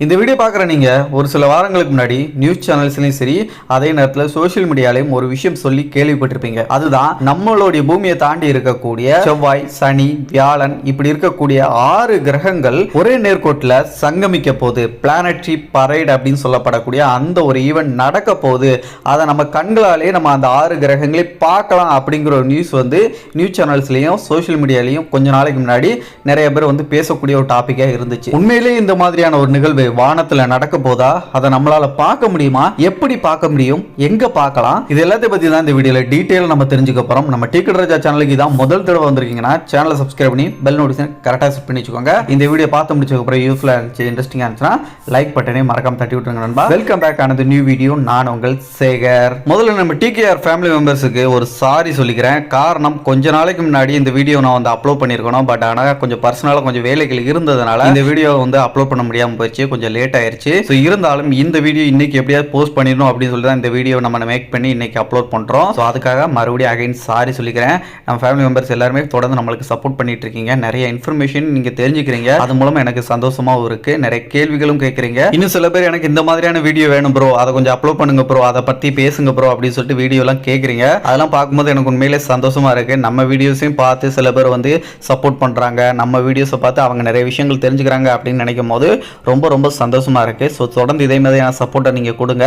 இந்த வீடியோ பார்க்குற நீங்கள் ஒரு சில வாரங்களுக்கு முன்னாடி நியூஸ் சேனல்ஸ்லையும் சரி அதே நேரத்தில் சோஷியல் மீடியாலையும் ஒரு விஷயம் சொல்லி கேள்விப்பட்டிருப்பீங்க. அதுதான் நம்மளுடைய பூமியை தாண்டி இருக்கக்கூடிய செவ்வாய் சனி வியாழன் இப்படி இருக்கக்கூடிய ஆறு கிரகங்கள் ஒரே நேர்கோட்டில் சங்கமிக்க போகுது பிளானட்ரி பரைடு அப்படின்னு சொல்லப்படக்கூடிய அந்த ஒரு ஈவெண்ட் நடக்க போகுது அதை நம்ம கண்களாலே நம்ம அந்த ஆறு கிரகங்களை பார்க்கலாம் அப்படிங்கிற ஒரு நியூஸ் வந்து நியூஸ் சேனல்ஸ்லையும் சோஷியல் மீடியாலையும் கொஞ்ச நாளைக்கு முன்னாடி நிறைய பேர் வந்து பேசக்கூடிய ஒரு டாப்பிக்காக இருந்துச்சு. உண்மையிலேயே இந்த மாதிரியான ஒரு நிகழ்வு வானத்துல நடக்க போதா? அதை நம்மளால பார்க்க முடியுமா? எப்படி பார்க்க முடியும்? எங்க பார்க்கலாம்? இது எல்லாத்தையும் பத்தி தான் இந்த வீடியோல டீட்டெயில் நம்ம தெரிஞ்சுக்க போறோம். நம்ம டிக்கெட் ராஜா சேனலுக்கு இதான் முதல் தடவை வந்திருக்கீங்கன்னா சேனலை சப்ஸ்கிரைப் பண்ணி பெல் நோட்டிஃபிகேஷன் கரெக்டாக செட் பண்ணி வச்சுக்கோங்க. இந்த வீடியோ பார்த்து முடிச்சதுக்கு அப்புறம் யூஸ்ஃபுல்லாக இருந்துச்சு இன்ட்ரெஸ்டிங்காக இருந்துச்சுன்னா லைக் பட்டனே மறக்காம தட்டி விட்டுருங்க நண்பா. வெல்கம் பேக் ஆனது நியூ வீடியோ நான் உங்கள் சேகர். முதல்ல நம்ம டிகேஆர் ஃபேமிலி மெம்பர்ஸுக்கு ஒரு சாரி சொல்லிக்கிறேன். காரணம் கொஞ்ச நாளைக்கு முன்னாடி இந்த வீடியோ நான் வந்து அப்லோட் பண்ணியிருக்கணும். பட் ஆனால் கொஞ்சம் பர்சனலாக கொஞ்சம் வேலைகள் இருந்ததுனால இந்த வீடியோ வந்து அப்லோட் பண்ண முடியாமல் போச்சு கொஞ்சம் லேட் ஆயிருச்சு. ஸோ இருந்தாலும் இந்த வீடியோ இன்னைக்கு எப்படியாவது போஸ்ட் பண்ணிடணும் அப்படின்னு சொல்லி தான் இந்த வீடியோ நம்ம மேக் பண்ணி இன்னைக்கு அப்லோட் பண்ணுறோம் ஸோ அதுக்காக மறுபடியும் அகைன் சாரி சொல்லிக்கிறேன். நம்ம ஃபேமிலி மெம்பர்ஸ் எல்லாருமே தொடர்ந்து நம்மளுக்கு சப்போர்ட் பண்ணிட்டு இருக்கீங்க. நிறைய இன்ஃபர்மேஷன் நீங்க தெரிஞ்சுக்கிறீங்க. அது மூலமா எனக்கு சந்தோஷமாவும் இருக்கு. நிறைய கேள்விகளும் கேட்குறீங்க இன்னும் சில பேர் எனக்கு இந்த மாதிரியான வீடியோ வேணும் ப்ரோ அதை கொஞ்சம் அப்லோட் பண்ணுங்க ப்ரோ அதை பத்தி பேசுங்க ப்ரோ அப்படின்னு சொல்லிட்டு வீடியோலாம் கேட்குறீங்க அதெல்லாம் பார்க்கும்போது எனக்கு உண்மையிலே சந்தோஷமா இருக்கு. நம்ம வீடியோஸையும் பார்த்து சில பேர் வந்து சப்போர்ட் பண்றாங்க. நம்ம வீடியோஸை பார்த்து அவங்க நிறைய விஷயங்கள் தெரிஞ்சுக்கிறாங்க அப்படின்னு நினைக்கும் போது ரொம்ப ரொம்ப சந்தோஷமா இருக்கு. ஸோ தொடர்ந்து இதே மாதிரியான சப்போர்ட்டை நீங்கள் கொடுங்க.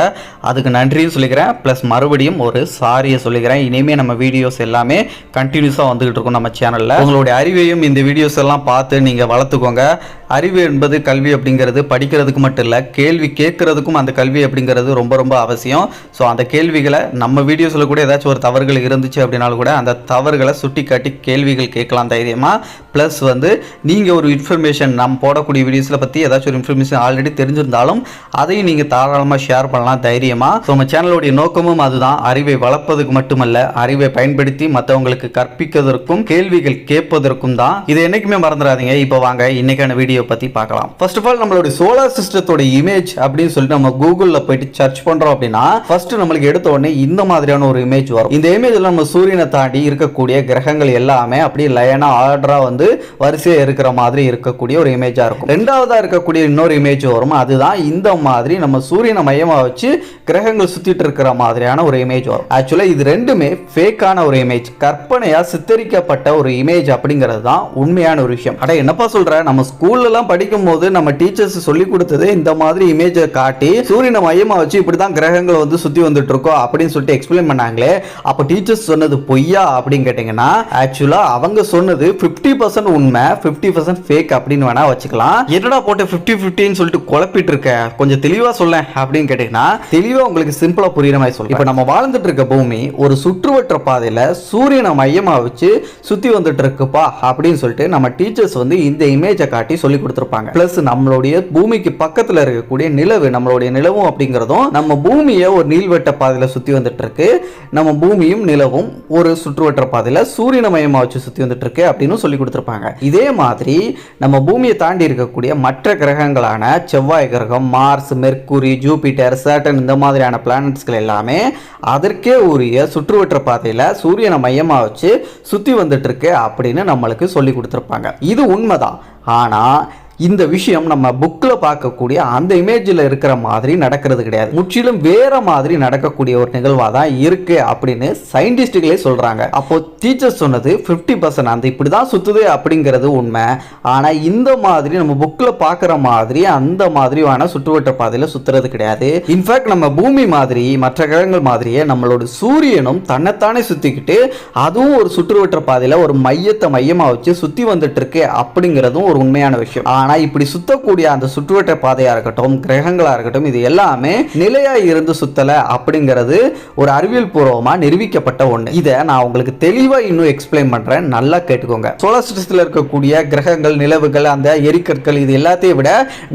அதுக்கு நன்றியும் சொல்லிக்கிறேன். ப்ளஸ் மறுபடியும் ஒரு சாரியை சொல்லிக்கிறேன். இனிமே நம்ம வீடியோஸ் எல்லாமே கண்டினியூஸாக வந்துகிட்டு இருக்கும் நம்ம சேனலில் உங்களுடைய அறிவையும் இந்த வீடியோஸ் எல்லாம் பார்த்து நீங்கள் வளர்த்துக்கோங்க. அறிவு என்பது கல்வி அப்படிங்கிறது படிக்கிறதுக்கு மட்டும் இல்லை கேள்வி கேட்குறதுக்கும் அந்த கல்வி அப்படிங்கிறது ரொம்ப ரொம்ப அவசியம். ஸோ அந்த கேள்விகளை நம்ம வீடியோஸில் கூட ஏதாச்சும் ஒரு தவறுகள் இருந்துச்சு அப்படின்னாலும் கூட அந்த தவறுகளை சுட்டி காட்டி கேள்விகள் கேட்கலாம் தைரியமாக ப்ளஸ் வந்து நீங்கள் ஒரு இன்ஃபர்மேஷன் நம்ம போடக்கூடிய வீடியோஸில் பற்றி ஏதாச்சும் ஒரு இன்ஃபர்மேஷன் ஆல்ரெடி தெரிஞ்சிருந்தாலும் அதையும் நீங்கள் தாராளமாக ஷேர் பண்ணலாம் தைரியமாக ஸோ நம்ம சேனலுடைய நோக்கமும் அதுதான். அறிவை வளர்ப்பதுக்கு மட்டுமல்ல அறிவை பயன்படுத்தி மற்றவங்களுக்கு கற்பிப்பதற்கும் கேள்விகள் கேட்பதற்கும் தான். இது என்றைக்குமே மறந்துடாதீங்க. இப்போ வாங்க இன்னைக்கான வீடியோ பற்றி பார்க்கலாம். ஃபர்ஸ்ட் ஆஃப் ஆல் நம்மளுடைய சோலார் சிஸ்டத்தோட இமேஜ் அப்படின்னு சொல்லிட்டு நம்ம கூகுளில் போயிட்டு சர்ச் பண்ணுறோம் அப்படின்னா ஃபர்ஸ்ட் நம்மளுக்கு எடுத்த உடனே இந்த மாதிரியான ஒரு இமேஜ் வரும். இந்த இமேஜில் நம்ம சூரியனை தாண்டி இருக்கக்கூடிய கிரகங்கள் எல்லாமே அப்படியே லைனாக ஆர்டராக வந்து வரிசையாக இருக்கிற மாதிரி இருக்கக்கூடிய ஒரு இமேஜாக இருக்கும். ரெண்டாவதாக இருக்கக்கூடிய இன்னொரு இமேஜ் வரும் அதுதான் இந்த மாதிரி நம்ம சூரியனை மையமாக வச்சு கிரகங்கள் சுத்திட்டு இருக்கிற மாதிரியான ஒரு இமேஜ் வரும். ஆக்சுவலாக இது ரெண்டுமே ஃபேக்கான ஒரு இமேஜ் கற்பனையாக சித்தரிக்கப்பட்ட ஒரு இமேஜ் அப்படிங்கிறது தான் உண்மையான ஒரு விஷயம். அட என்னப்பா சொல்ற? நம்ம ஸ்கூல்லலாம் படிக்கும் போது நம்ம டீச்சர்ஸ் சொல்லி கொடுத்தது இந்த மாதிரி இமேஜை காட்டி சூரியனை மையமாக வச்சு இப்படி தான் கிரகங்கள் வந்து சுற்றி வந்துட்டு இருக்கோம் அப்படின்னு சொல்லிட்டு எக்ஸ்பிளைன் பண்ணாங்களே அப்போ டீச்சர்ஸ் சொன்னது பொய்யா அப்படின்னு கேட்டிங்கன்னா ஆக்சுவலாக அவங்க சொன்னது ஃபிஃப்டி பர்சன்ட் உண்மை ஃபிஃப்டி பர்சன்ட் ஃபேக் அப்படின்னு வேணா வச்சுக்கலாம். என்னடா போட்டு ஃபிஃப்டி ஃபிஃப்டின்னு சொல்லிட்டு குழப்பிட்டு இருக்க கொஞ்சம் தெளிவாக சொல்ல அப்படின்னு கேட்டிங்கன்னா தெளிவாக உங்களுக்கு சிம்பிளாக புரியுற மாதிரி சொல்லுங்க இப்போ நம்ம வாழ்ந்துட்டு இருக்க பூமி ஒரு சுற்றுவட்ட பாதையில் சூரியனை மையமாக வச்சு சுற்றி வந்துட்டு இருக்குப்பா அப்படின்னு சொல்லிட்டு நம்ம டீச்சர்ஸ் வந்து இந்த இமேஜை காட்டி சொல்லி கொடுத்துருப்பாங்க. ப்ளஸ் நம்மளுடைய பூமிக்கு பக்கத்தில் இருக்கக்கூடிய நிலவு நம்மளுடைய நிலவும் அப்படிங்கிறதும் நம்ம பூமியை ஒரு நீள்வட்ட பாதையில் சுற்றி வந்துட்டு இருக்கு. நம்ம பூமியும் நிலவும் ஒரு சுற்றுவட்ட பாதையில் சூரியனை மையமாக வச்சு சுற்றி வந்துட்டு இருக்கு அப்படின்னு சொல்லி கொடுத்துருப்பாங்க. இதே மாதிரி நம்ம பூமியை தாண்டி இருக்கக்கூடிய மற்ற கிரகங்களான செவ்வாய் கிரகம் மார்ஸ் மெர்க்குரி ஜூபிட்டர் சேட்டன் இந்த மாதிரியான பிளானட்ஸ்கள் எல்லாமே அதற்கே உரிய சுற்றுவட்ட பாதையில் சூரியனை மையமாக வச்சு சுற்றி வந்துட்டுருக்கு அப்படின்னு நம்மளுக்கு சொல்லி கொடுத்துருப்பாங்க. இது உண்மைதான். ஆனால் இந்த விஷயம் நம்ம புக்கில் பார்க்கக்கூடிய அந்த இமேஜில் இருக்கிற மாதிரி நடக்கிறது கிடையாது. முற்றிலும் வேற மாதிரி நடக்கக்கூடிய ஒரு நிகழ்வாக தான் இருக்கு அப்படின்னு சயின்டிஸ்டுகளே சொல்கிறாங்க அப்போ டீச்சர்ஸ் சொன்னது ஃபிஃப்டி பர்சன்ட் அந்த இப்படி தான் சுற்றுது அப்படிங்கிறது உண்மை. ஆனால் இந்த மாதிரி நம்ம புக்கில் பார்க்குற மாதிரி அந்த மாதிரியான சுற்றுவட்ட பாதையில் சுற்றுறது கிடையாது. இன்ஃபேக்ட் நம்ம பூமி மாதிரி மற்ற கிரகங்கள் மாதிரியே நம்மளோட சூரியனும் தன்னைத்தானே சுற்றிக்கிட்டு அதுவும் ஒரு சுற்றுவட்ட பாதையில் ஒரு மையத்தை மையமாக வச்சு சுற்றி வந்துட்டு இருக்கு அப்படிங்கிறதும் ஒரு உண்மையான விஷயம். ஆனால் இப்படி சுத்தக்கூடிய அந்த சுற்றுவட்ட பாதையாக இருக்கட்டும் கிரகங்களாக இருக்கட்டும் இது எல்லாமே நிலையாக இருந்து சுத்தலை அப்படிங்கிறது ஒரு அறிவியல் பூர்வமாக நிரூபிக்கப்பட்ட ஒன்று இதை நான் உங்களுக்கு தெளிவாக இன்னும் எக்ஸ்பிளைன் பண்ணுறேன் நல்லா கேட்டுக்கோங்க. சோலார் சிஸ்டத்தில் இருக்கக்கூடிய கிரகங்கள் நிலவுகள் அந்த எரிக்கற்கள் இது எல்லாத்தையும் விட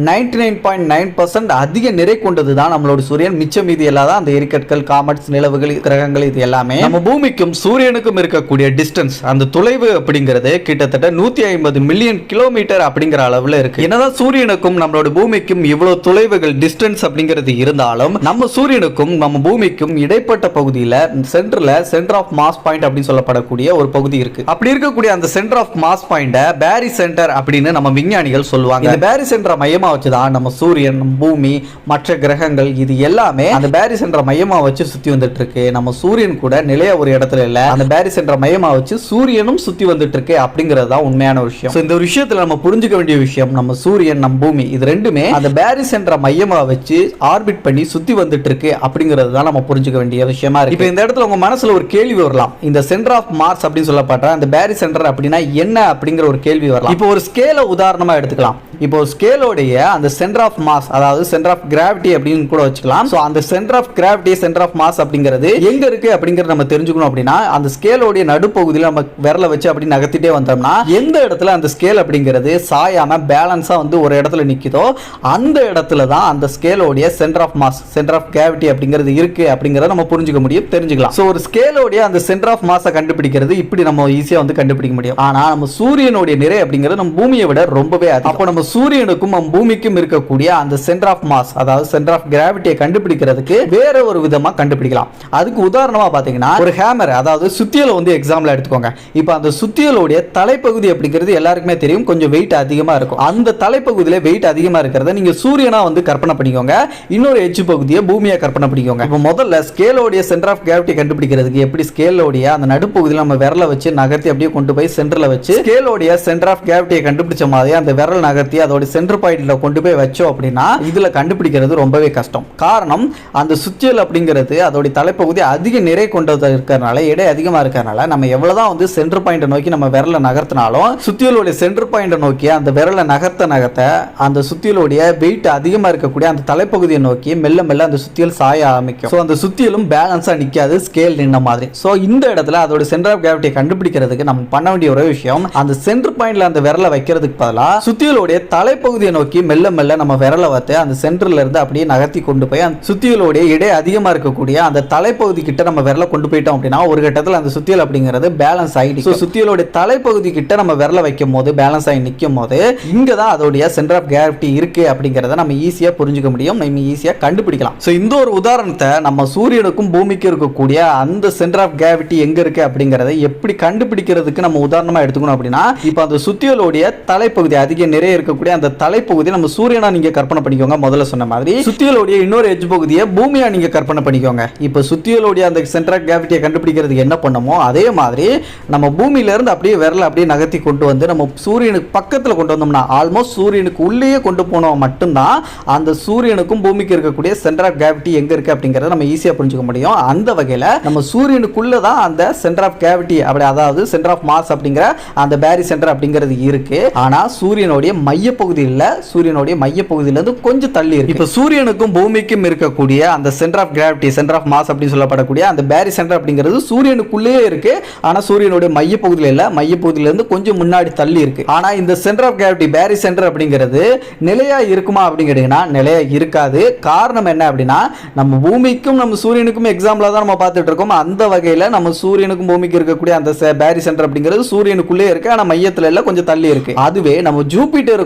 ninety nine point nine percent அதிக நிறை கொண்டது தான் நம்மளோட சூரியன். மிச்சம் மீதி எல்லாம் தான் அந்த எரிக்கற்கள் காமெட்ஸ் நிலவுகள் கிரகங்கள் இது எல்லாமே நம்ம பூமிக்கும் சூரியனுக்கும் இருக்கக்கூடிய டிஸ்டன்ஸ் அந்த தொலைவு அப்படிங்கிறது கிட்டத்தட்ட நூற்றி ஐம்பது மில்லியன் கிலோமீட்டர் அப்படிங்கிற அளவில் இருக்கு. என்னதான் சூரியனுக்கும் நம்மளோட பூமிக்கும் இவ்வளவு தொலைவுகள் டிஸ்டன்ஸ் அப்படிங்கிறது இருந்தாலும் நம்ம சூரியனுக்கும் நம்ம பூமிக்கும் இடைப்பட்ட பகுதியில சென்டர்ல சென்டர் ஆஃப் மாஸ் பாயிண்ட் அப்படின்னு சொல்லப்படக்கூடிய ஒரு பகுதி இருக்கு. அப்படி இருக்கக்கூடிய அந்த சென்டர் ஆஃப் மாஸ் பாயிண்ட பேரி சென்டர் அப்படின்னு நம்ம விஞ்ஞானிகள் சொல்லுவாங்க. இந்த பேரி சென்டரை மையமா வச்சுதான் நம்ம சூரியன் பூமி மற்ற கிரகங்கள் இது எல்லாமே அந்த பேரி சென்டரை மையமா வச்சு சுத்தி வந்துட்டு இருக்கு நம்ம சூரியன் கூட நிலைய ஒரு இடத்துல இல்ல. அந்த பேரி சென்டரை மையமா வச்சு சூரியனும் சுத்தி வந்துட்டு இருக்கு அப்படிங்கிறது தான் உண்மையான விஷயம். இந்த விஷயத்துல நம்ம புரிஞ்சுக்க வேண்டிய விஷயம் நம்ம சூரியன் நம்ம பூமி இது ரெண்டுமே அந்த பேரி சென்டரை மையமா வச்சு ஆர்பிட் பண்ணி சுத்தி வந்துட்டு இருக்கு அப்படிங்கிறது தான் நம்ம புரிஞ்சுக்க வேண்டிய விஷயமா இருக்கு. இப்போ இந்த இடத்துல உங்க மனசுல ஒரு கேள்வி வரலாம். இந்த சென்டர் ஆஃப் மார்ஸ் அப்படின்னு சொல்லப்பட்ட அந்த பேரி சென்டர் அப்படின்னா என்ன அப்படிங்கிற ஒரு கேள்வி வரலாம். இப்போ ஒரு ஸ்கேலை உதாரணமா எடுத்துக்கலாம். இப்போ ஸ்கேலோடைய அந்த சென்டர் ஆஃப் மாஸ் அதாவது சென்டர் ஆஃப் கிராவிட்டி அப்படின்னு கூட வச்சுக்கலாம். ஸோ அந்த centre of gravity centre of mass அப்படிங்கிறது எங்க இருக்கு அப்படிங்கறத நம்ம தெரிஞ்சுக்கணும் அப்படின்னா அந்த ஸ்கேலோடைய நடுப்பகுதியில் நம்ம விரல வச்சு அப்படி நகர்த்திட்டே வந்தோம்னா எந்த இடத்துல அந்த ஸ்கேல் அப்படிங்கிறது சாயாம பேலன்ஸா வந்து ஒரு இடத்துல நிற்குதோ அந்த இடத்துல தான் அந்த ஸ்கேலோடைய centre of mass centre of gravity அப்படிங்கிறது இருக்கு அப்படிங்கிறத நம்ம புரிஞ்சுக்க முடியும் தெரிஞ்சுக்கலாம். ஸோ ஒரு ஸ்கேலோடைய அந்த சென்டர் ஆஃப் மாஸை கண்டுபிடிக்கிறது இப்படி நம்ம ஈஸியாக வந்து கண்டுபிடிக்க முடியும். ஆனால் நம்ம சூரியனுடைய நிறை அப்படிங்கிறது நம்ம பூமியை விட ரொம்பவே அதிகம். அப்போ நம்ம சூரியனுக்கும் நம்ம பூமிக்கும் இருக்கக்கூடிய அந்த சென்டர் ஆஃப் மாஸ் அதாவது சென்டர் ஆஃப் கிராவிட்டியை கண்டுபிடிக்கிறதுக்கு வேற ஒரு விதமா கண்டுபிடிக்கலாம். அதுக்கு உதாரணமா பாத்தீங்கன்னா ஒரு ஹேமர் அதாவது சுத்தியலை வந்து எக்ஸாம்பிள் எடுத்துக்கோங்க. இப்போ அந்த சுத்தியலுடைய தலைப்பகுதி அப்படிங்கிறது எல்லாருக்குமே தெரியும். கொஞ்சம் வெயிட் அதிகமா இருக்கும். அந்த தலைப்பகுதியில வெயிட் அதிகமா இருக்கிறத நீங்க சூரியனா வந்து கற்பனை பண்ணிக்கோங்க. இன்னொரு எச்சு பகுதியை பூமியா கற்பனை பண்ணிக்கோங்க. இப்போ முதல்ல ஸ்கேலோடைய சென்டர் ஆஃப் கிராவிட்டி கண்டுபிடிக்கிறதுக்கு எப்படி ஸ்கேலோடைய அந்த நடுப்பகுதியில் நம்ம விரல வச்சு நகர்த்தி அப்படியே கொண்டு போய் சென்டர்ல வச்சு ஸ்கேலோடைய சென்டர் ஆஃப் கிராவிட்டியை கண்டுபிடிச்ச மாதிரி அந்த விரல் நகர்த்தி அதோட சென்டர் பாயிண்ட்ல கொண்டு போய் வச்சோம் அப்படின்னா இதுல கண்டுபிடிக்கிறது ரொம்பவே கஷ்டம். காரணம் அந்த சுத்தியல் அப்படிங்கிறது அதோட தலைப்பகுதி அதிக நிறை கொண்டது இருக்கிறனால எடை அதிகமா இருக்கிறனால நம்ம எவ்வளவுதான் வந்து சென்டர் பாயிண்ட் நோக்கி நம்ம விரலை நகர்த்தினாலும் சுத்தியலுடைய சென்டர் பாயிண்ட் நோக்கி அந்த விரலை நகர்த்த நகர்த்த அந்த சுத்தியலுடைய வெயிட் அதிகமா இருக்கக்கூடிய அந்த தலைப்பகுதியை நோக்கி மெல்ல மெல்ல அந்த சுத்தியல் சாய ஆரம்பிக்கும். ஸோ அந்த சுத்தியலும் பேலன்ஸா நிக்காது ஸ்கேல் நின்ன மாதிரி. ஸோ இந்த இடத்துல அதோட சென்டர் ஆஃப் கிராவிட்டியை கண்டுபிடிக்கிறதுக்கு நம்ம பண்ண வேண்டிய ஒரே விஷயம் அந்த சென்டர் பாயிண்ட்ல அந்த விரலை வைக்கிறதுக்கு பதிலாக சுத்தியலுடைய தலைப்பகுதியை நோக்கி மெல்ல மெல்ல நம்ம விரலை வைத்து அந்த சென்டர்ல இருந்து அப்படியே நகர்த்தி கொண்டு போய் அந்த சுத்தியலுடைய இடை அதிகமா இருக்கக்கூடிய அந்த தலைப்பகுதி கிட்ட நம்ம விரலை கொண்டு போயிட்டோம் அப்படின்னா ஒரு கட்டத்தில் அந்த சுத்தியல் அப்படிங்கிறது பேலன்ஸ் ஆகிடுச்சு ஸோ சுத்தியலுடைய தலைப்பகுதி கிட்ட நம்ம விரலை வைக்கும் போது பேலன்ஸ் ஆகி நிற்கும் போது இங்க தான் அதோடைய சென்டர் ஆஃப் கிராவிட்டி இருக்கு அப்படிங்கிறத நம்ம ஈஸியா புரிஞ்சுக்க முடியும். நம்ம ஈஸியா கண்டுபிடிக்கலாம். ஸோ இந்த ஒரு உதாரணத்தை நம்ம சூரியனுக்கும் பூமிக்கும் இருக்கக்கூடிய அந்த சென்டர் ஆஃப் கிராவிட்டி எங்க இருக்கு அப்படிங்கறத எப்படி கண்டுபிடிக்கிறதுக்கு நம்ம உதாரணமா எடுத்துக்கணும் அப்படின்னா இப்போ அந்த சுத்தியலுடைய தலைப்பகுதி அதிக நிறைய இருக்கக்கூடிய அந்த தலைப்பகுதி நம்ம சூரியனா நீங்க கற்பனை பண்ணிக்கோங்க. முதல்ல சொன்ன மாதிரி சுத்தியலோடைய இன்னொரு எஜ் பகுதியை பூமியா நீங்க கற்பனை பண்ணிக்கோங்க. இப்போ சுத்தியலோடைய அந்த சென்டர் ஆஃப் கிராவிட்டியை கண்டுபிடிக்கிறதுக்கு என்ன பண்ணமோ அதே மாதிரி நம்ம பூமியில இருந்து அப்படியே விரல அப்படியே நகர்த்தி கொண்டு வந்து நம்ம சூரியனுக்கு பக்கத்துல கொண்டு வந்தோம்னா ஆல்மோஸ்ட் சூரியனுக்கு உள்ளேயே கொண்டு போனோம் மட்டும்தான் அந்த சூரியனுக்கும் பூமிக்கு இருக்கக்கூடிய சென்டர் ஆஃப் கிராவிட்டி எங்க இருக்கு அப்படிங்கறத நம்ம ஈஸியா புரிஞ்சுக்க முடியும். அந்த வகையில நம்ம சூரியனுக்குள்ள தான் அந்த சென்டர் ஆஃப் கிராவிட்டி அப்படி அதாவது சென்டர் ஆஃப் மாஸ் அப்படிங்கிற அந்த பேரி சென்டர் அப்படிங்கிறது இருக்கு. ஆனா சூரியனுடைய மைய மையப்பகுதியில் சூரியனுடைய மையப்பகுதியிலேருந்து கொஞ்சம் தள்ளி இருக்கு. இப்போ சூரியனுக்கும் பூமிக்கும் இருக்கக்கூடிய அந்த centre of gravity centre of mass அப்படின்னு சொல்லப்படக்கூடிய அந்த பேரி சென்டர் அப்படிங்கிறது சூரியனுக்குள்ளேயே இருக்கு. ஆனால் சூரியனுடைய மையப்பகுதியில் இல்லை மையப்பகுதியிலேருந்து கொஞ்சம் முன்னாடி தள்ளி இருக்கு. ஆனால் இந்த centre of gravity barycentre அப்படிங்கிறது நிலையாக இருக்குமா அப்படின்னு கேட்டிங்கன்னா நிலையாக இருக்காது. காரணம் என்ன அப்படின்னா நம்ம பூமிக்கும் நம்ம சூரியனுக்கும் எக்ஸாம்பிளாக தான் நம்ம பார்த்துட்டு இருக்கோம். அந்த வகையில் நம்ம சூரியனுக்கும் பூமிக்கு இருக்கக்கூடிய அந்த பேரி சென்டர் அப்படிங்கிறது சூரியனுக்குள்ளே இருக்கு. ஆனால் மையத்தில் இல்லை கொஞ்சம் தள்ளி இருக்கு. அதுவே நம்ம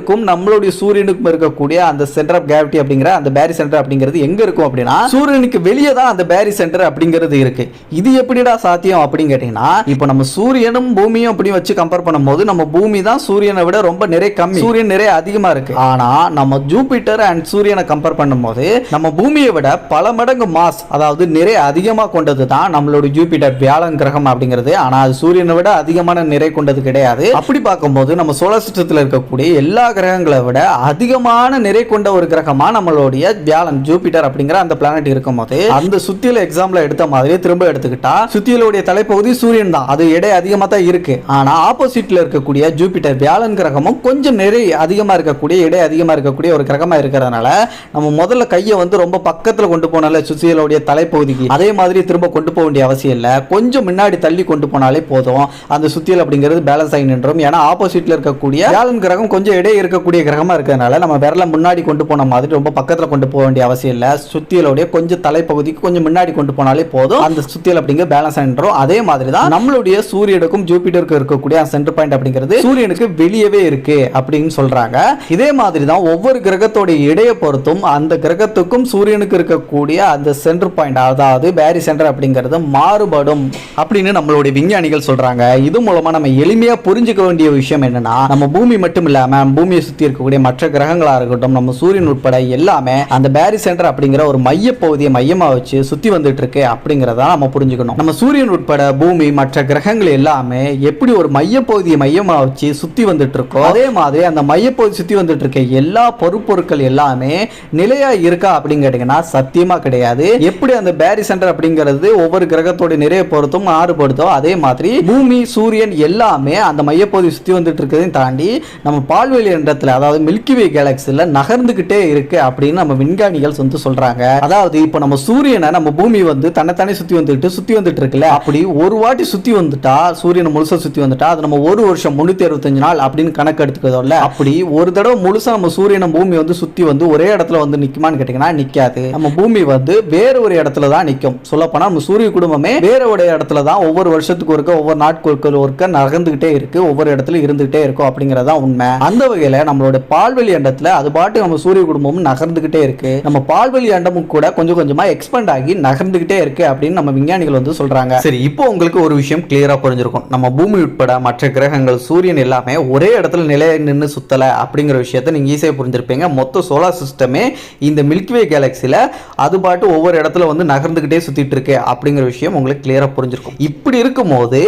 ஜூபிட்டருக்கும் நம்மளுடைய சூரியனுக்கும் இருக்கக்கூடிய அந்த சென்டர் ஆஃப் கிராவிட்டி அப்படிங்கிற அந்த பேரி சென்டர் அப்படிங்கிறது எங்க இருக்கும் அப்படின்னா சூரியனுக்கு வெளியே தான் அந்த பேரி சென்டர் அப்படிங்கிறது இருக்கு. இது எப்படிடா சாத்தியம் அப்படின்னு கேட்டீங்கன்னா இப்போ நம்ம சூரியனும் பூமியும் அப்படி வச்சு கம்பேர் பண்ணும்போது நம்ம பூமி தான் சூரியனை விட ரொம்ப நிறைய கம்மி. சூரியன் நிறைய அதிகமா இருக்கு. ஆனா நம்ம ஜூபிட்டர் அண்ட் சூரியனை கம்பேர் பண்ணும்போது நம்ம பூமியை விட பல மடங்கு மாஸ் அதாவது நிறைய அதிகமா கொண்டது தான் நம்மளோட ஜூபிட்டர் வியாழன் கிரகம் அப்படிங்கிறது. ஆனா அது சூரியனை விட அதிகமான நிறை கொண்டது கிடையாது. அப்படி பார்க்கும்போது நம்ம சோழ சிஸ்டத்தில் இருக்கக்கூடிய எல்லா கிரகங்களை விட அதிகமான நிறை கொண்ட ஒரு கிரகமா நம்மளுடைய வியாழன் ஜூபிட்டர் அப்படிங்கிற அந்த பிளானட் இருக்கும் போது அந்த சுத்தியில எக்ஸாம்பிள் எடுத்த மாதிரி திரும்ப எடுத்துக்கிட்டா சுத்தியலுடைய தலைப்பகுதி சூரியன் தான். அது எடை அதிகமாக தான் இருக்கு. ஆனா ஆப்போசிட்ல இருக்கக்கூடிய ஜூபிட்டர் வியாழன் கிரகமும் கொஞ்சம் நிறை அதிகமா இருக்கக்கூடிய எடை அதிகமா இருக்கக்கூடிய ஒரு கிரகமா இருக்கிறதுனால நம்ம முதல்ல கையை வந்து ரொம்ப பக்கத்துல கொண்டு போனால சுத்தியலுடைய தலைப்பகுதிக்கு அதே மாதிரி திரும்ப கொண்டு போக வேண்டிய அவசியம் இல்லை. கொஞ்சம் முன்னாடி தள்ளி கொண்டு போனாலே போதும். அந்த சுத்தியல் அப்படிங்கிறது பேலன்ஸ் ஆகி நின்றோம். ஏன்னா ஆப்போசிட்ல இருக்கக்கூடிய வியாழன் கிரகம் கொஞ்சம் இடை இருக்கக்கூடிய கிரகமாக இருக்கிறதுனால நம்ம விரலை முன்னாடி கொண்டு போன மாதிரி ரொம்ப பக்கத்தில் கொண்டு போக வேண்டிய அவசியம் இல்லை. சுத்தியலுடைய கொஞ்சம் தலைப்பகுதிக்கு கொஞ்சம் முன்னாடி கொண்டு போனாலே போதும். அந்த சுத்தியல் அப்படிங்கிற பேலன்ஸ் ஆகின்றோம் அதே மாதிரி தான் நம்மளுடைய சூரியனுக்கும் ஜூபிட்டருக்கும் இருக்கக்கூடிய சென்டர் பாயிண்ட் அப்படிங்கிறது சூரியனுக்கு வெளியவே இருக்கு அப்படின்னு சொல்றாங்க. இதே மாதிரி தான் ஒவ்வொரு கிரகத்தோடைய இடையை பொறுத்தும் அந்த கிரகத்துக்கும் சூரியனுக்கு இருக்கக்கூடிய அந்த சென்டர் பாயிண்ட் அதாவது பேரி சென்டர் அப்படிங்கிறது மாறுபடும் அப்படின்னு நம்மளுடைய விஞ்ஞானிகள் சொல்றாங்க. இது மூலமா நம்ம எளிமையா புரிஞ்சுக்க வேண்டிய விஷயம் என்னன்னா நம்ம பூமி மட்டும் இல்லாம பூமியை சுத்தி இருக்கக்கூடிய மற்ற கிரகங்களா இருக்கட்டும் நம்ம சூரியன் உட்பட எல்லாமே அந்த பேரி சென்டர் அப்படிங்கிற ஒரு மைய பகுதியை வச்சு சுற்றி வந்துட்டு இருக்கு அப்படிங்கிறத நம்ம புரிஞ்சுக்கணும். நம்ம சூரியன் உட்பட பூமி மற்ற கிரகங்கள் எல்லாமே எப்படி ஒரு மைய பகுதியை வச்சு சுத்தி வந்துட்டு இருக்கோ அதே மாதிரி அந்த மையப்பகுதி சுத்தி வந்துட்டு இருக்க எல்லா பொருட்பொருட்கள் எல்லாமே நிலையா இருக்கா அப்படின்னு கேட்டிங்கன்னா சத்தியமா கிடையாது. எப்படி அந்த பேரி சென்டர் அப்படிங்கிறது ஒவ்வொரு கிரகத்தோட நிறைய பொருத்தும் மாறுபடுதோ அதே மாதிரி பூமி சூரியன் எல்லாமே அந்த மையப்பகுதி சுத்தி வந்துட்டு இருக்கிறதையும் தாண்டி நம்ம பால்வெளியை இடத்துல அதாவது மில்கிவே கேலக்சியில் நகர்ந்துகிட்டே இருக்கு அப்படின்னு நம்ம விஞ்ஞானிகள் வந்து சொல்றாங்க. அதாவது இப்போ நம்ம சூரியனை நம்ம பூமி வந்து தன்னைத்தானே சுத்தி வந்துட்டு சுற்றி வந்துட்டு இருக்குல்ல? அப்படி ஒரு வாட்டி சுத்தி வந்துட்டா சூரியனை முழுசா சுத்தி வந்துட்டா அது நம்ம ஒரு வருஷம் முன்னூத்தி அறுபத்தஞ்சு நாள் அப்படின்னு கணக்கு எடுத்துக்கிறதோல்ல அப்படி ஒரு தடவை முழுசா நம்ம சூரியனை பூமி வந்து சுத்தி வந்து ஒரே இடத்துல வந்து நிக்குமான்னு கேட்டிங்கன்னா நிக்காது. நம்ம பூமி வந்து வேற ஒரு இடத்துல தான் நிக்கும். சொல்லப்போனால் நம்ம சூரிய குடும்பமே வேற ஒரு இடத்துல தான் ஒவ்வொரு வருஷத்துக்கு ஒருக்க ஒவ்வொரு நாட்களுக்கு ஒருக்க நகர்ந்துகிட்டே இருக்கு ஒவ்வொரு இடத்துல இருந்துகிட்டே இருக்கும் அப்படிங்கறதா உண்மை. அந்த வகை நம்மளோட பால்வெளி அண்டத்துல அது பாட்டு நம்ம சூரிய குடும்பமும் நகர்ந்துகிட்டே இருக்கு. நம்ம பால்வெளி அண்டமும் கூட கொஞ்சம் கொஞ்சமா எக்ஸ்பெண்ட் ஆகி நகர்ந்துகிட்டே இருக்கு அப்படின்னு நம்ம விஞ்ஞானிகள் வந்து சொல்றாங்க. சரி இப்போ உங்களுக்கு ஒரு விஷயம் கிளியரா புரிஞ்சிருக்கும். நம்ம பூமி உட்பட மற்ற கிரகங்கள் சூரியன் எல்லாமே ஒரே இடத்துல நிலைய நின்று சுத்தல அப்படிங்கிற விஷயத்தை நீங்க ஈஸியாக புரிஞ்சிருப்பீங்க. மொத்த சோலார் சிஸ்டமே இந்த மில்கிவே கேலக்சில அது பாட்டு ஒவ்வொரு இடத்துல வந்து நகர்ந்துகிட்டே சுத்திட்டு இருக்கு அப்படிங்கிற விஷயம் உங்களுக்கு கிளியரா புரிஞ்சிருக்கும். இப்படி இருக்கும்போது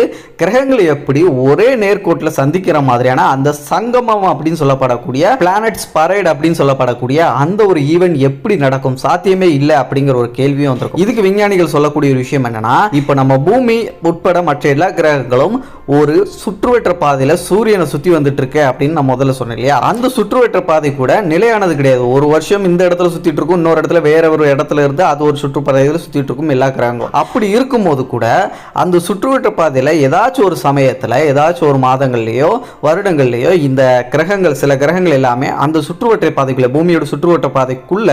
கிரகங்களை எப்படி ஒரே நேர்கோட்டில் சந்திக்கிற மாதிரியான அந்த சங்கமம் அப்படின்னு சொல்ல சொல்லப்படக்கூடிய பிளானட்ஸ் பரேட் அப்படின்னு சொல்லப்படக்கூடிய அந்த ஒரு ஈவெண்ட் எப்படி நடக்கும் சாத்தியமே இல்லை அப்படிங்கிற ஒரு கேள்வியும் வந்திருக்கும். இதுக்கு விஞ்ஞானிகள் சொல்லக்கூடிய ஒரு விஷயம் என்னன்னா இப்போ நம்ம பூமி உட்பட மற்ற எல்லா கிரகங்களும் ஒரு சுற்றுவற்ற பாதையில் சூரியனை சுற்றி வந்துட்டு இருக்கு அப்படின்னு நான் முதல்ல சொன்னேன் இல்லையா? அந்த சுற்றுவற்ற பாதை கூட நிலையானது கிடையாது. ஒரு வருஷம் இந்த இடத்துல சுற்றிட்டு இருக்கும் இன்னொரு இடத்துல வேற ஒரு இடத்துல இருந்து அது ஒரு சுற்றுப்பாதையில் சுற்றிட்டு இருக்கும் எல்லா கிரகங்களும். அப்படி இருக்கும்போது கூட அந்த சுற்றுவட்ட பாதையில் ஏதாச்சும் ஒரு சமயத்தில் ஏதாச்சும் ஒரு மாதங்கள்லேயோ வருடங்கள்லேயோ இந்த கிரகங்கள் சில கிரகங்கள் எல்லாமே அந்த சுற்றுவட்ட பாதைக்குள்ள பூமியோட சுற்றுவட்ட பாதைக்குள்ள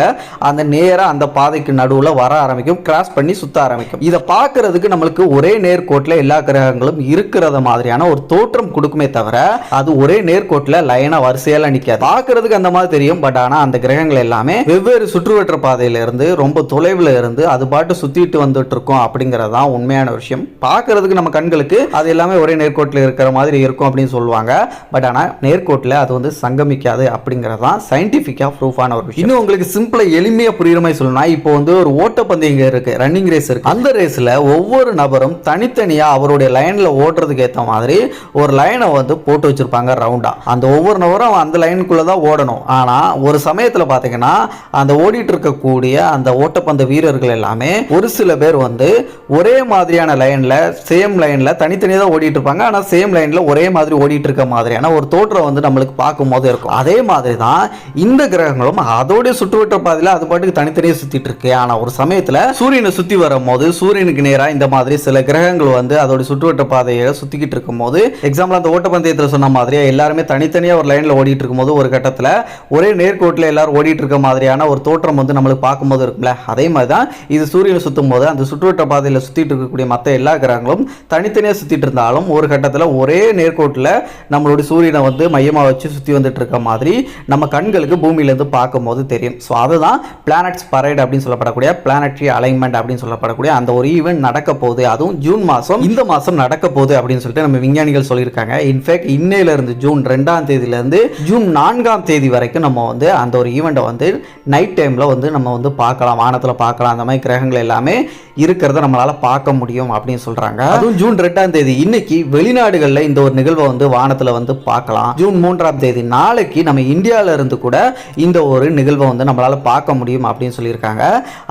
அந்த நேரா அந்த பாதைக்கு நடுவுல வர ஆரம்பிக்கும் கிராஸ் பண்ணி சுத்த ஆரம்பிக்கும். இதை பார்க்கறதுக்கு நம்மளுக்கு ஒரே நேர்கோட்டில் எல்லா கிரகங்களும் இருக்கிறத மாதிரியான ஒரு தோற்றம் கொடுக்குமே தவிர அது ஒரே நேர்கோட்டில் லைனா வரிசையெல்லாம் நிற்காது பார்க்கறதுக்கு அந்த மாதிரி தெரியும் பட் ஆனால் அந்த கிரகங்கள் எல்லாமே வெவ்வேறு சுற்றுவட்ட பாதையில இருந்து ரொம்ப தொலைவில் இருந்து அது பாட்டு சுத்திட்டு வந்துட்டு இருக்கோம் அப்படிங்கிறது தான் உண்மையான விஷயம். பார்க்கறதுக்கு நம்ம கண்களுக்கு அது எல்லாமே ஒரே நேர்கோட்டில் இருக்கிற மாதிரி இருக்கும் அப்படின்னு சொல்லுவாங்க. பட் ஆனால் நேர்கோட்டில் அது வந்து சங்கமிக்காது அப்படிங்கிறது தான் சயின்டிஃபிக்காக ப்ரூஃபான ஒரு விஷயம். இன்னும் உங்களுக்கு சிம்பிளாக எளிமையாக புரியுற மாதிரி சொல்லணும்னா இப்போ வந்து ஒரு ஓட்டப்பந்தயம் இருக்குது இருக்கு ரன்னிங் ரேஸ் இருக்கு. அந்த ரேஸில் ஒவ்வொரு நபரும் தனித்தனியாக அவருடைய லைனில் ஓட்டுறதுக்கு ஏற்ற மாதிரி ஒரு லைனை வந்து போட்டு வச்சுருப்பாங்க ரவுண்டாக அந்த ஒவ்வொரு நபரும் அந்த லைனுக்குள்ளே தான் ஓடணும். ஆனால் ஒரு சமயத்தில் பார்த்தீங்கன்னா அந்த ஓடிட்டு இருக்கக்கூடிய அந்த ஓட்டப்பந்த வீரர்கள் எல்லாமே ஒரு சில பேர் வந்து ஒரே மாதிரியான லைனில் சேம் லைனில் தனித்தனியாக தான் ஓடிட்டு இருப்பாங்க. ஆனால் சேம் லைனில் ஒரே மாதிரி ஓடிட்டு இருக்க மாதிரியான ஒரு தோற்றம் வந்து நம்மளுக்கு பார்க்கும் போது இருக்கும். அதே மாதிரி தான் இந்த கிரகங்களும் அதோடைய சுற்றுவட்ட பாதையில் அது பாட்டுக்கு தனித்தனியாக சுத்திட்டு இருக்கு. ஆனால் ஒரு சமயத்தில் சூரியனை சுத்தி வரும்போது சூரியனுக்கு நேராக இந்த மாதிரி சில கிரகங்கள் வந்து அதோட சுற்றுவட்ட பாதையை சுற்றிக்கிட்டு இருக்கும் போது எக்ஸாம்பிள் அந்த ஓட்டப்பந்தயத்தில் சொன்ன மாதிரியே எல்லாருமே தனித்தனியாக ஒரு லைனில் ஓடிட்டு இருக்கும்போது ஒரு கட்டத்தில் ஒரே நேர்கோட்டில் எல்லாரும் ஓடிட்டு இருக்க மாதிரியான ஒரு தோற்றம் வந்து நம்மளுக்கு பார்க்கும்போது இருக்கும்ல. அதே மாதிரி தான் இது சூரியனை சுற்றும் போது அந்த சுற்றுவட்ட பாதையில் சுற்றிட்டு இருக்கக்கூடிய மற்ற எல்லா கிரகங்களும் தனித்தனியாக சுற்றிட்டு இருந்தாலும் ஒரு கட்டத்தில் ஒரே நேர்கோட்டில் நம்மளுடைய சூரியனை வந்து மையமாக வச்சு சுற்றி வந்துட்டு இருக்க மாதிரி நம்ம கண்களுக்கு பூமியிலேருந்து பார்க்கும்போது தெரியும். ஸோ அதுதான் பிளானட்ஸ் பரேட் அப்படின்னு சொல்லப்படக்கூடிய பிளானட்ரி அலைன்மெண்ட் அப்படின்னு சொல்லப்படக்கூடிய அந்த ஒரு ஈவெண்ட் நடக்க போகுது. அதுவும் ஜூன் மாதம் இந்த மாதம் நடக்க போகுது அப்படின்னு சொல்லிட்டு நம்ம விஞ்ஞானிகள் சொல்லியிருக்காங்க. இன்ஃபேக்ட் இன்னையிலிருந்து ஜூன் ரெண்டாம் தேதியிலேருந்து ஜூன் நான்காம் தேதி வரைக்கும் நம்ம வந்து அந்த ஒரு ஈவெண்ட்டை வந்து நைட் டைமில் வந்து நம்ம வந்து பார்க்கலாம். வானத்தில் பார்க்கலாம். அந்த மாதிரி கிரகங்கள் எல்லாமே இருக்கிறத நம்மளால் பார்க்க முடியும் அப்படின்னு சொல்கிறாங்க அதுவும் ஜூன் ரெண்டாம் தேதி. இன்னைக்கு வெளிநாடுகளில் இந்த ஒரு நிகழ்வை வந்து வானத்தில் வந்து பார்க்கலாம். ஜூன் மூன்றாம் தேதி நாளைக்கு நம்ம இந்தியாவில இருந்து கூட இந்த ஒரு நிகழ்வை வந்து நம்மளால் பார்க்க முடியும் அப்படின்னு சொல்லியிருக்காங்க.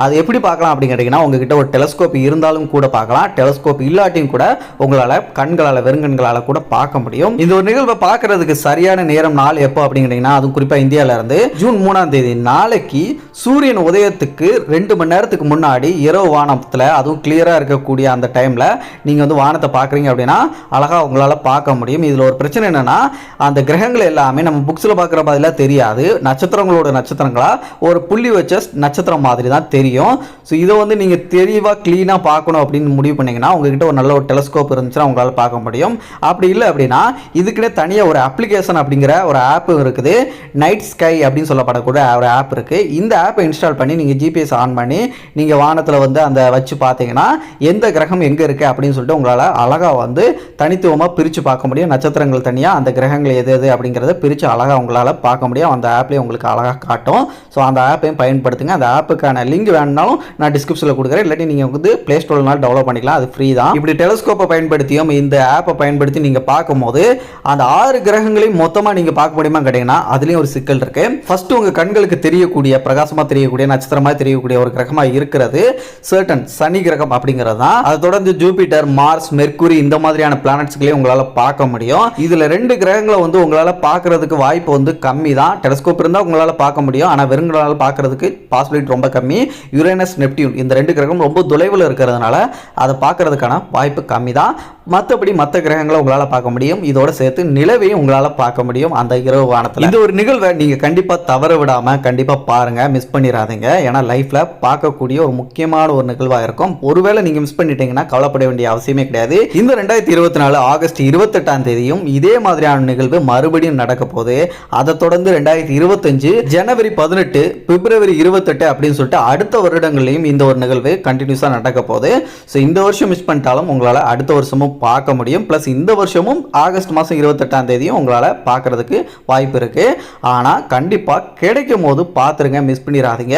அது எப்படி பார்க்கலாம் அப்படின்னு கேட்டிங்கன்னா உங்ககிட்ட ஒரு டெலஸ்கோப் இருந்தாலும் கூட பார்க்கலாம். டெலஸ்கோப் இல்லாட்டியும் கூட உங்களால் கண்களால் வெறுங்கண்களால் கூட பார்க்க முடியும். இந்த ஒரு நிகழ்வை பார்க்கறதுக்கு சரியான நேரம் நாள் எப்போ அப்படின்னு கேட்டிங்கன்னா அதுவும் குறிப்பாக இந்தியாவிலேருந்து ஜூன் மூணாம் தேதி. நாளைக்கு சூரியன் உதயத்துக்கு ரெண்டு மணி நேரத்துக்கு முன்னாடி இரவு வானத்தில் அதுவும் கிளியராக இருக்கக்கூடிய அந்த டைமில் நீங்கள் வந்து வானத்தை பார்க்குறீங்க அப்படின்னா அழகாக உங்களால் பார்க்க முடியும். இதில் ஒரு பிரச்சனை என்னென்னா அந்த கிரகங்கள் எல்லாமே எல்லாமே நம்ம புக்ஸில் பார்க்குற மாதிரிலாம் தெரியாது. நட்சத்திரங்களோட நட்சத்திரங்களாக ஒரு புள்ளி வச்ச நட்சத்திரம் மாதிரி தான் தெரியும். ஸோ இதை வந்து நீங்கள் தெளிவாக க்ளீனாக பார்க்கணும் அப்படின்னு முடிவு பண்ணிங்கன்னா உங்ககிட்ட ஒரு நல்ல ஒரு டெலஸ்கோப் இருந்துச்சுன்னா உங்களால் பார்க்க முடியும். அப்படி இல்லை அப்படின்னா இதுக்குன்னே தனியாக ஒரு அப்ளிகேஷன் அப்படிங்கிற ஒரு ஆப் இருக்குது. நைட் ஸ்கை அப்படின்னு சொல்லப்படக்கூடிய ஒரு ஆப் இருக்குது இந்த ஆப்பை இன்ஸ்டால் பண்ணி நீங்கள் ஜிபிஎஸ் ஆன் பண்ணி நீங்கள் வானத்தில் வந்து அந்த வச்சு பார்த்தீங்கன்னா எந்த கிரகம் எங்கே இருக்குது அப்படின்னு சொல்லிட்டு உங்களால் அழகாக வந்து தனித்துவமாக பிரித்து பார்க்க முடியும். நட்சத்திரங்கள் தனியாக அந்த கிரகங்கள் எது எது அப்படிங்கிறத பிரித்து அழகாக உங்களால் பார்க்க முடியும். அந்த ஆப்லேயே உங்களுக்கு அழகாக காட்டும். ஸோ அந்த ஆப்பையும் பயன்படுத்துங்க. அந்த ஆப்புக்கான லிங்க் வேணுனாலும் நான் டிஸ்கிரிப்ஷனில் கொடுக்குறேன். இல்லாட்டி நீங்கள் வந்து ப்ளே ஸ்டோர்னாலும் டெவலப் பண்ணிக்கலாம். அது ஃப்ரீ தான். இப்படி டெலிஸ்கோப்பை பயன்படுத்தியும் இந்த ஆப்பை பயன்படுத்தி நீங்கள் பார்க்கும்போது அந்த ஆறு கிரகங்களையும் மொத்தமாக நீங்கள் பார்க்க முடியுமா கேட்டிங்கன்னா அதுலேயும் ஒரு சிக்கல் இருக்குது ஃபஸ்ட்டு உங்கள் கண்களுக்கு தெரியக்கூடிய பிரகாசமாக தெரியக்கூடிய நட்சத்திரமாக தெரியக்கூடிய ஒரு கிரகமாக இருக்கிறது. சர்டன் சனி கிரகம் அப்படிங்கிறது தான் அதை தொடர்ந்து ஜூபிட்டர் மார்ஸ் மெர்க்குரி இந்த மாதிரியான பிளானட்ஸ்களையும் உங்களால் பார்க்க முடியும். இதில் ரெண்டு கிரகங்களை வந்து உங்களால் பார்க்குறதுக்கு வாய்ப்பு வந்து கம்மி தான் டெலஸ்கோப் இருந்தால் உங்களால் பார்க்க முடியும். ஆனால் வெறுங்களால் பார்க்கறதுக்கு பாசிபிலிட்டி ரொம்ப கம்மி. யுரேனஸ் நெப்டியூன் இந்த ரெண்டு கிரகம் ரொம்ப தொலைவில் இருக்கிறதுனால அதை பார்க்கறதுக்கான வாய்ப்பு கம்மி தான் மற்றபடி மற்ற கிரகங்களை உங்களால் பார்க்க முடியும். இதோட சேர்த்து நிலவையும் உங்களால் பார்க்க முடியும் அந்த இரவு வானத்தில். இந்த ஒரு நிகழ்வை நீங்கள் கண்டிப்பாக தவற விடாமல் கண்டிப்பாக பாருங்கள் மிஸ் பண்ணிடாதீங்க. ஏன்னா லைஃப்பில் பார்க்கக்கூடிய ஒரு முக்கியமான ஒரு நிகழ்வாக இருக்கும். ஒருவேளை நீங்கள் மிஸ் பண்ணிட்டீங்கன்னா கவலைப்பட வேண்டிய அவசியமே கிடையாது. இந்த ரெண்டாயிரத்தி இருபத்தி நாலு ஆகஸ்ட் இருபத்தெட்டாம் தேதியும் இதே மாதிரியான நிகழ்வு மறுபடியும் நடக்க போது அதை தொடர்ந்து ரெண்டாயிரத்தி இருபத்தஞ்சு ஜனவரி பதினெட்டு பிப்ரவரி இருபத்தெட்டு அப்படின்னு சொல்லிட்டு அடுத்த வருடங்களையும் இந்த ஒரு நிகழ்வு கண்டினியூஸாக நடக்க போகுது. ஸோ இந்த வருஷம் மிஸ் பண்ணிட்டாலும் உங்களால் அடுத்த வருஷமும் பார்க்க முடியும். ப்ளஸ் இந்த வருஷமும் ஆகஸ்ட் மாதம் இருபத்தெட்டாம் தேதியும் உங்களால் பார்க்கறதுக்கு வாய்ப்பு இருக்குது ஆனால் கண்டிப்பாக கிடைக்கும் போது பார்த்துருங்க மிஸ் பண்ணிடாதீங்க.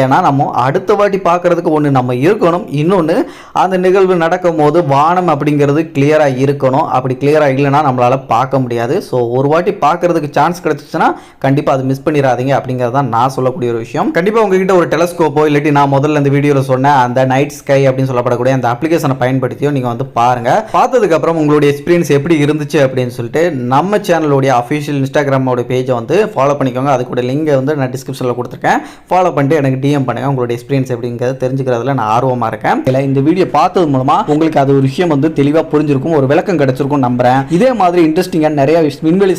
ஏன்னா நம்ம அடுத்த வாட்டி பார்க்கறதுக்கு ஒன்று நம்ம இருக்கணும். இன்னொன்று அந்த நிகழ்வு நடக்கும் போது வானம் அப்படிங்கிறது கிளியராக இருக்கணும். அப்படி கிளியராக இல்லைன்னா நம்மளால் பார்க்க முடியாது. ஸோ ஒரு வாட்டி பார்க்க பார்க்கறதுக்கு சான்ஸ் கிடைச்சிச்சுன்னா கண்டிப்பாக அது மிஸ் பண்ணிடாதீங்க அப்படிங்கிறது தான் நான் சொல்லக்கூடிய ஒரு விஷயம். கண்டிப்பாக உங்ககிட்ட ஒரு டெலஸ்கோப்போ இல்லாட்டி நான் முதல்ல இந்த வீடியோவில் சொன்னேன் அந்த நைட் ஸ்கை அப்படின்னு சொல்லப்படக்கூடிய அந்த அப்ளிகேஷனை பயன்படுத்தியோ நீங்கள் வந்து பாருங்கள் பார்த்ததுக்கப்புறம் உங்களுடைய எக்ஸ்பீரியன்ஸ் எப்படி இருந்துச்சு அப்படின்னு சொல்லிட்டு நம்ம சேனலுடைய அஃபிஷியல் இன்ஸ்டாகிராமோட பேஜை வந்து ஃபாலோ பண்ணிக்கோங்க. அதுக்கூட லிங்கை வந்து நான் டிஸ்கிரிப்ஷனில் கொடுத்துருக்கேன். ஃபாலோ பண்ணிட்டு எனக்கு டிஎம் பண்ணுங்கள் உங்களுடைய எக்ஸ்பீரியன்ஸ் எப்படிங்கிறத தெரிஞ்சுக்கிறதுல நான் ஆர்வமாக இருக்கேன். இல்லை இந்த வீடியோ பார்த்தது மூலமாக உங்களுக்கு அது ஒரு விஷயம் வந்து தெளிவாக புரிஞ்சிருக்கும் ஒரு விளக்கம் கிடைச்சிருக்கும் நம்புறேன். இதே மாதிரி இன்ட்ரெஸ்டிங்காக நிறைய விண்வெளி விண்வெளி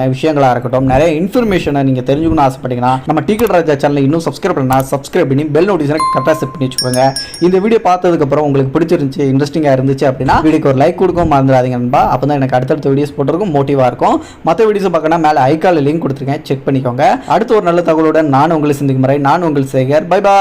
தேவையான விஷயங்களாக இருக்கட்டும் நிறைய இன்ஃபர்மேஷனை நீங்கள் தெரிஞ்சுக்கணும்னு ஆசைப்பட்டீங்கன்னா நம்ம டிக்கெட் ராஜா சேனலை இன்னும் சப்ஸ்கிரைப் பண்ணா சப்ஸ்கிரைப் பண்ணி பெல் நோட்டிஃபிகேஷனை கரெக்டாக செட் பண்ணி வச்சுக்கோங்க. இந்த வீடியோ பார்த்ததுக்கப்புறம் உங்களுக்கு பிடிச்சிருந்துச்சு இன்ட்ரெஸ்டிங்காக இருந்துச்சு அப்படின்னா வீடியோக்கு ஒரு லைக் கொடுக்க மறந்துடாதீங்க நண்பா. அப்போ தான் எனக்கு அடுத்தடுத்த வீடியோஸ் போட்டிருக்கும் மோட்டிவாக இருக்கும். மற்ற வீடியோஸ் பார்க்கணும் மேலே ஐக்கால லிங்க் கொடுத்துருக்கேன். செக் பண்ணிக்கோங்க. அடுத்து ஒரு நல்ல தகவலுடன் நான் உங்களை சிந்திக்கும் முறை நான் உங்கள் சேகர். பை பா